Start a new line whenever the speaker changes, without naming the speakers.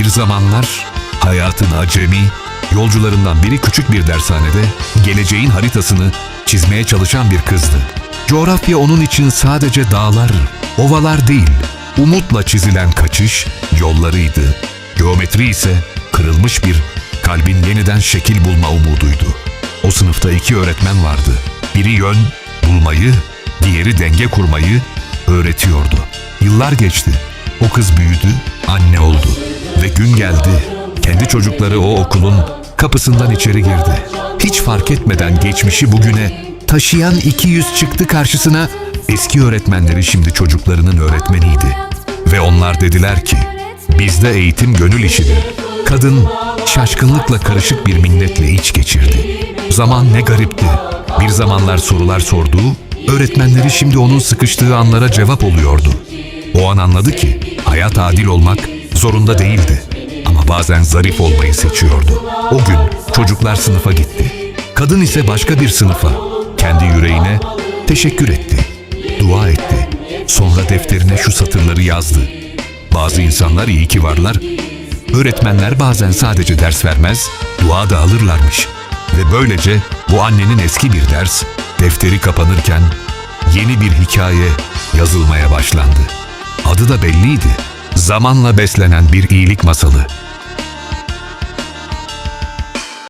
Bir zamanlar hayatın acemi, yolcularından biri küçük bir dershanede geleceğin haritasını çizmeye çalışan bir kızdı. Coğrafya onun için sadece dağlar, ovalar değil, umutla çizilen kaçış yollarıydı. Geometri ise kırılmış bir kalbin yeniden şekil bulma umuduydu. O sınıfta iki öğretmen vardı. Biri yön bulmayı, diğeri denge kurmayı öğretiyordu. Yıllar geçti. O kız büyüdü, anne oldu. Ve gün geldi. Kendi çocukları o okulun kapısından içeri girdi. Hiç fark etmeden geçmişi bugüne taşıyan iki yüz çıktı karşısına. Eski öğretmenleri şimdi çocuklarının öğretmeniydi. Ve onlar dediler ki, bizde eğitim gönül işidir. Kadın şaşkınlıkla karışık bir minnetle iç geçirdi. Zaman ne garipti. Bir zamanlar sorular sorduğu, öğretmenleri şimdi onun sıkıştığı anlara cevap oluyordu. O an anladı ki hayat adil olmak zorunda değildi. Ama bazen zarif olmayı seçiyordu. O gün çocuklar sınıfa gitti. Kadın ise başka bir sınıfa. Kendi yüreğine teşekkür etti. Dua etti. Sonra defterine şu satırları yazdı. Bazı insanlar iyi ki varlar. Öğretmenler bazen sadece ders vermez, dua da alırlarmış. Ve böylece bu annenin eski bir ders, defteri kapanırken yeni bir hikaye yazılmaya başlandı. Adı da belliydi. Zamanla beslenen bir iyilik masalı.